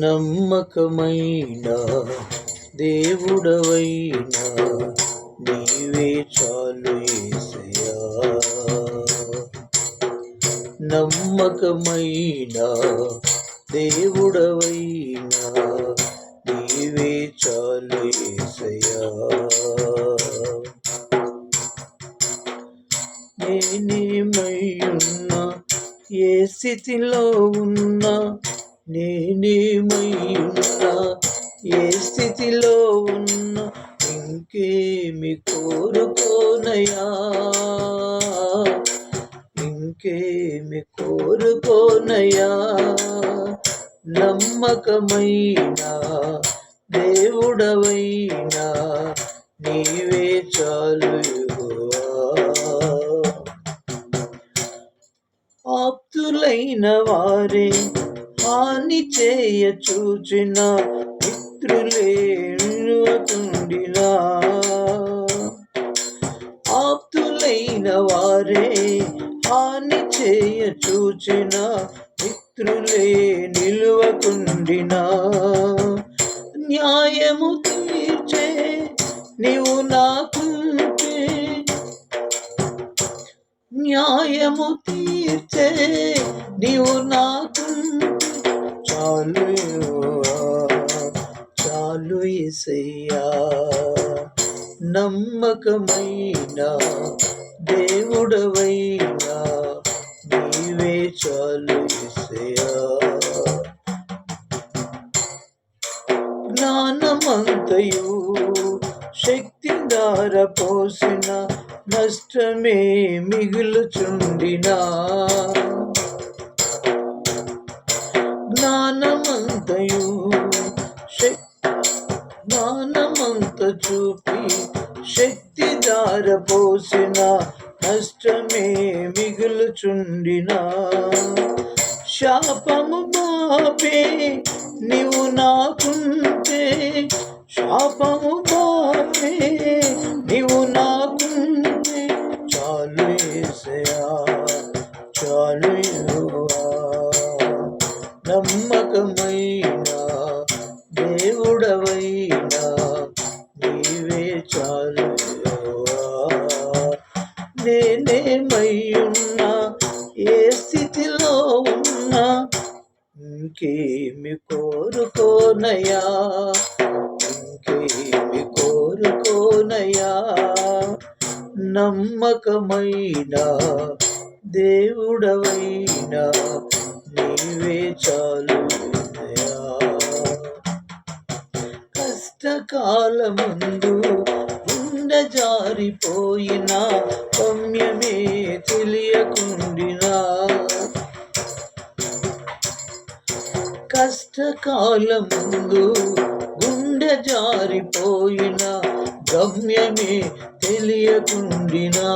నమ్మకమైన దేవుడవైనా నీవే చాలు ఏసయా నమ్మకమైన దేవుడవైనా నీవే చాలు ఏసయా నేనేమై ఉన్నా ఏ స్థితిలో ఉన్నా నేనేమయ్యున్నా ఏ స్థితిలో ఉన్నా ఇంకేమి కోరుకోనయా ఇంకేమి కోరుకోనయా నమ్మకమైన దేవుడవైనా నీవే చాలు ఆప్తులైన వారే హాని చేయ చూచిన మిత్రులేకుండినా ఆప్తులైన వారే హాని చేయ చూచిన మిత్రులే నిలువకుండినా. న్యాయము తీర్చే నీవు నాకుంటే న్యాయము తీర్చే నీవు నాకు చాలు చాలు ఎసయ్యా నమ్మకమైన దేవుడవైనా నీవే చాలు ఎసయ్యా జ్ఞానమంతయు శక్తి దార పోసిన నష్టమే మిగులుచుండినా. జ్ఞానమంతయు. జ్ఞానమంత చూపి శక్తి దార పోసిన నష్టమే మిగులుచుండిన. శాపము బాపే నీవు నాకుంటే శాపము బాపే నీవు నాకుంటే చాలు ఏసయా చాలు చాలు నేనేమై ఏ స్థితిలో ఉన్నా? ఇంకేమి కోరుకోనయా ఇంకేమి కోరుకోనయా నమ్మకమైన దేవుడవైనా నీవే చాలు కష్టకాలముందు ముందు జారిపోయిన గమ్యమే తెలియకుండినా. కష్టకాలముందు గుండె జారిపోయిన గమ్యమే తెలియకుండినా.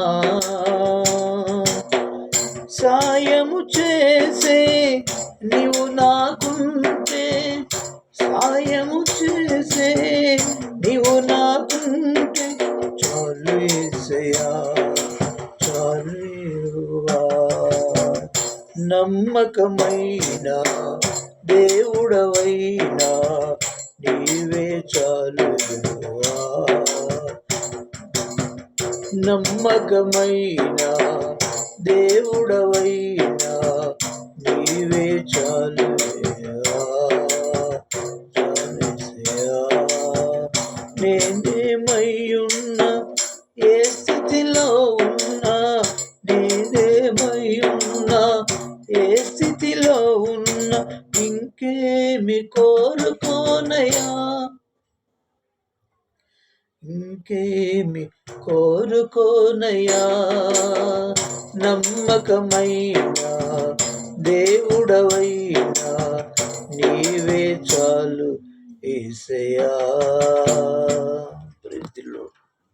సాయము చేసే నీవు నాకుంటే సాయము చేసే నీవు నాకుంటే ఏసయా చాలు నమ్మకమైన దేవుడవైనా నీవే చాలు నమ్మకమైన దేవుడవైనా నీవే చాలు నేను నేనేమై ఉన్నా ఏ స్థితిలో ఉన్నా? ఇంకేమి కోరుకోనయా ఇంకేమి కోరుకోనయా నమ్మకమైన? దేవుడవైనా? నీవే చాలు ఏసయా